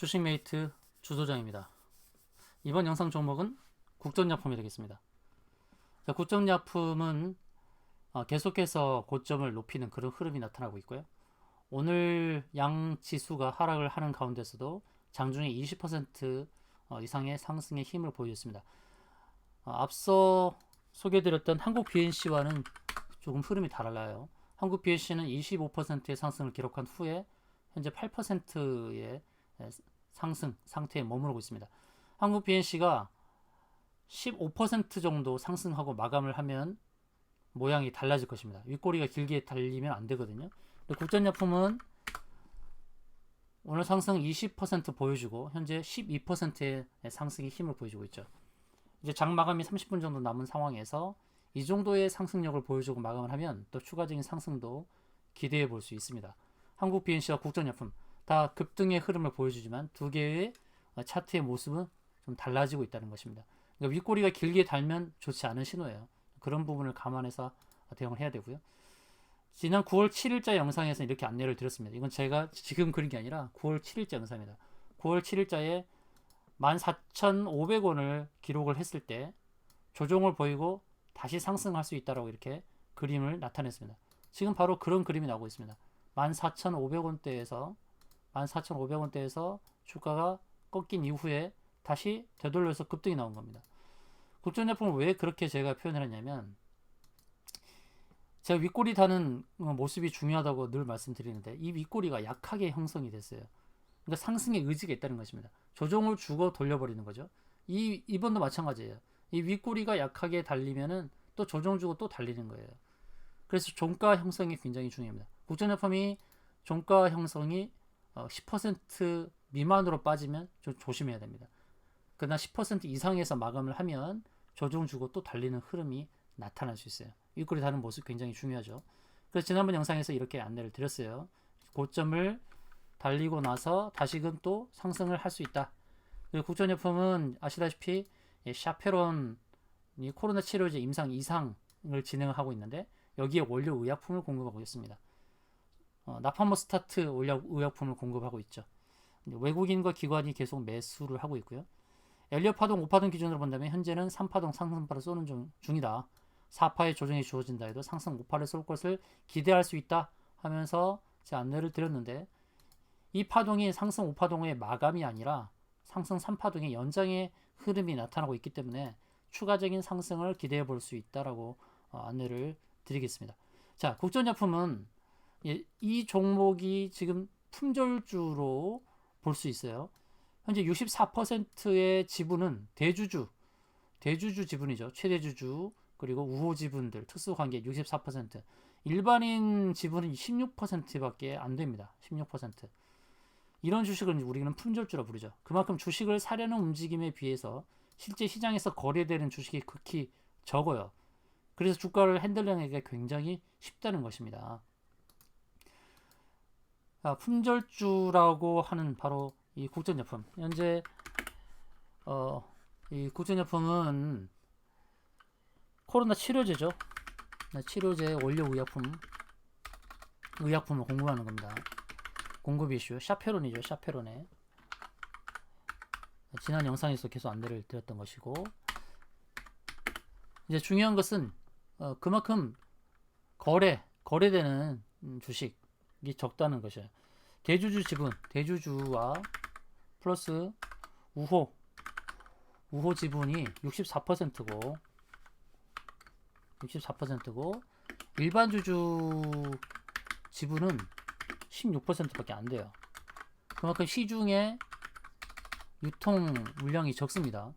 주식메이트 주소장입니다. 이번 영상 종목은 국전약품이 되겠습니다. 자, 국전약품은 어, 계속해서 고점을 높이는 그런 흐름이 나타나고 있고요. 오늘 양 지수가 하락을 하는 가운데서도 장중에 20% 어, 이상의 상승의 힘을 보여줬습니다. 어, 앞서 소개드렸던 한국 BNC와는 조금 흐름이 달라요. 한국 BNC는 25%의 상승을 기록한 후에 현재 8%의 상승 상태에 머무르고 있습니다. 한국 BNC가 15% 정도 상승하고 마감을 하면 모양이 달라질 것입니다. 윗꼬리가 길게 달리면 안 되거든요. 국전약품은 오늘 상승 20% 보여주고 현재 12%의 상승의 힘을 보여주고 있죠. 이제 장 마감이 30분 정도 남은 상황에서 이 정도의 상승력을 보여주고 마감을 하면 또 추가적인 상승도 기대해 볼 수 있습니다. 한국 BNC와 국전약품 다 급등의 흐름을 보여주지만 두 개의 차트의 모습은 좀 달라지고 있다는 것입니다. 그러니까 윗꼬리가 길게 달면 좋지 않은 신호예요. 그런 부분을 감안해서 대응을 해야 되고요. 지난 9월 7일자 영상에서 이렇게 안내를 드렸습니다. 이건 제가 지금 그린 게 아니라 9월 7일자 영상입니다. 9월 7일자에 14,500원을 기록을 했을 때 조정을 보이고 다시 상승할 수 있다라고 이렇게 그림을 나타냈습니다. 지금 바로 그런 그림이 나오고 있습니다. 14,500원대에서 14,500원대에서 주가가 꺾인 이후에 다시 되돌려서 급등이 나온 겁니다. 국전제품을 왜 그렇게 제가 표현을 했냐면 제가 윗꼬리 다는 모습이 중요하다고 늘 말씀드리는데 이 윗꼬리가 약하게 형성이 됐어요. 그러니까 상승의 의지가 있다는 것입니다. 조정을 주고 돌려버리는 거죠. 이 이번도 마찬가지예요. 이 윗꼬리가 약하게 달리면은 또 조정 주고 또 달리는 거예요. 그래서 종가 형성이 굉장히 중요합니다. 국전제품이 종가 형성이 10% 어, 미만으로 빠지면 좀 조심해야 됩니다. 그러나 10% 이상에서 마감을 하면 조정 주고 또 달리는 흐름이 나타날 수 있어요. 윗꼬리 다는 모습 굉장히 중요하죠. 그래서 지난번 영상에서 이렇게 안내를 드렸어요. 고점을 달리고 나서 다시금 또 상승을 할 수 있다. 그리고 국전제품은 아시다시피 샤페론이 코로나 치료제 임상 이상을 진행하고 있는데 여기에 원료 의약품을 공급하고 있습니다. 어, 나파모 스타트 원료 의약품을 공급하고 있죠. 외국인과 기관이 계속 매수를 하고 있고요. 엘리어 파동 5파동 기준으로 본다면 현재는 3파동 상승파를 쏘는 중, 중이다. 4파의 조정이 주어진다 해도 상승 5파를 쏠 것을 기대할 수 있다 하면서 제 안내를 드렸는데 이 파동이 상승 5파동의 마감이 아니라 상승 3파동의 연장의 흐름이 나타나고 있기 때문에 추가적인 상승을 기대해 볼 수 있다라고 어, 안내를 드리겠습니다. 자, 국전약품은 이 종목이 지금 품절주로 볼 수 있어요. 현재 64%의 지분은 대주주, 대주주 지분이죠. 최대주주, 그리고 우호 지분들, 특수관계 64%. 일반인 지분은 16%밖에 안 됩니다. 16%. 이런 주식을 우리는 품절주라 부르죠. 그만큼 주식을 사려는 움직임에 비해서 실제 시장에서 거래되는 주식이 극히 적어요. 그래서 주가를 핸들링하기가 굉장히 쉽다는 것입니다. 아, 품절주라고 하는 바로 이 국전제품. 현재 어, 이 국전제품은 코로나 치료제죠. 네, 치료제 원료 의약품 의약품을 공급하는 겁니다. 공급 이슈 샤페론이죠. 샤페론에 지난 영상에서 계속 안내를 드렸던 것이고 이제 중요한 것은 어, 그만큼 거래 거래되는 주식이 적다는 것이에요. 대주주 지분 대주주와 플러스 우호 우호 지분이 64%고 64%고 일반 주주 지분은 16%밖에 안 돼요. 그만큼 시중에 유통 물량이 적습니다.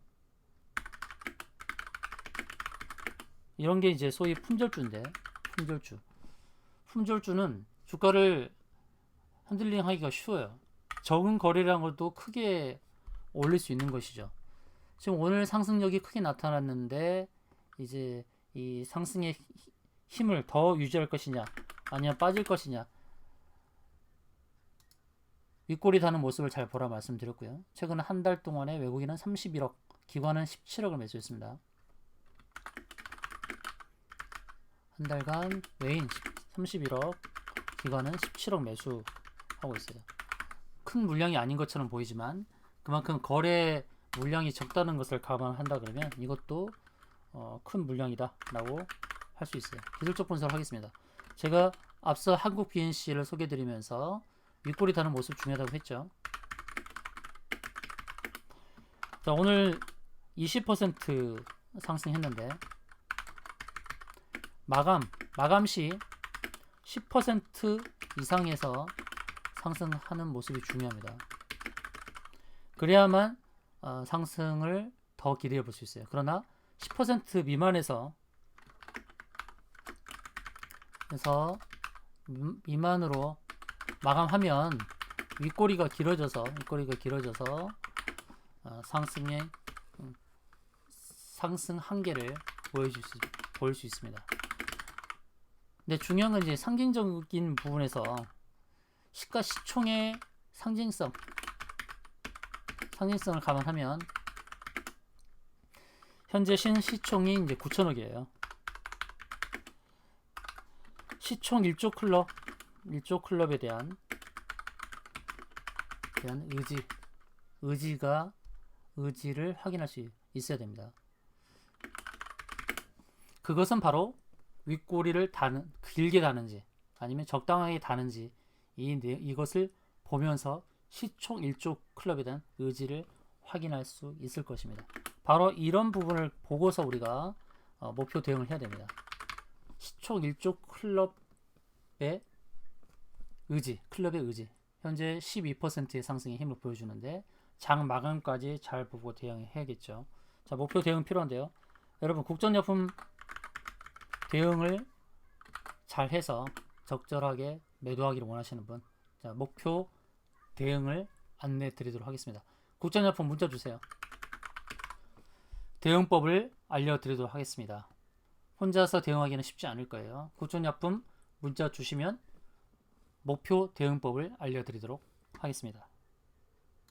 이런 게 이제 소위 품절주인데 품절주. 품절주는 주가를 핸들링 하기가 쉬워요. 적은 거래량으로도 크게 올릴 수 있는 것이죠. 지금 오늘 상승력이 크게 나타났는데 이제 이 상승의 힘을 더 유지할 것이냐 아니면 빠질 것이냐 윗골이 다는 모습을 잘 보라 말씀드렸고요. 최근 한 달 동안에 외국인은 31억, 기관은 17억을 매수했습니다. 한 달간 외인 31억, 기관은 17억 매수하고 있어요. 큰 물량이 아닌 것처럼 보이지만 그만큼 거래 물량이 적다는 것을 감안한다 그러면 이것도 어, 큰 물량이다라고 할 수 있어요. 기술적 분석을 하겠습니다. 제가 앞서 한국 BNC를 소개드리면서 윗골이 다는 모습 중요하다고 했죠. 자, 오늘 20% 상승했는데 마감 마감 시 10% 이상에서 상승하는 모습이 중요합니다. 그래야만 어, 상승을 더 기대해 볼 수 있어요. 그러나 10% 미만에서 그래서 미- 미만으로 마감하면 윗꼬리가 길어져서 윗꼬리가 길어져서 어, 상승의 음, 상승 한계를 보여줄 수 보일 수 있습니다. 근데 중요한 건 이제 상징적인 부분에서 시가 시총의 상징성 상징성을 감안하면 현재 신 시총이 이제 9천억이에요. 시총 1조 클럽 1조 클럽에 대한 대한 의지 의지가 의지를 확인할 수 있어야 됩니다. 그것은 바로 윗꼬리를 다는 길게 다는지 아니면 적당하게 다는지 이 내- 이것을 보면서 시총 1조 클럽에 대한 의지를 확인할 수 있을 것입니다. 바로 이런 부분을 보고서 우리가 어, 목표 대응을 해야 됩니다. 시총 1조 클럽의 의지, 클럽의 의지. 현재 12%의 상승의 힘을 보여주는데 장 마감까지 잘 보고 대응해야겠죠. 자, 목표 대응 필요한데요. 여러분 국전약품 대응을 잘 해서 적절하게 매도하기를 원하시는 분, 자, 목표 대응을 안내 드리도록 하겠습니다. 국전약품 문자 주세요. 대응법을 알려드리도록 하겠습니다. 혼자서 대응하기는 쉽지 않을 거예요. 국전약품 문자 주시면 목표 대응법을 알려드리도록 하겠습니다.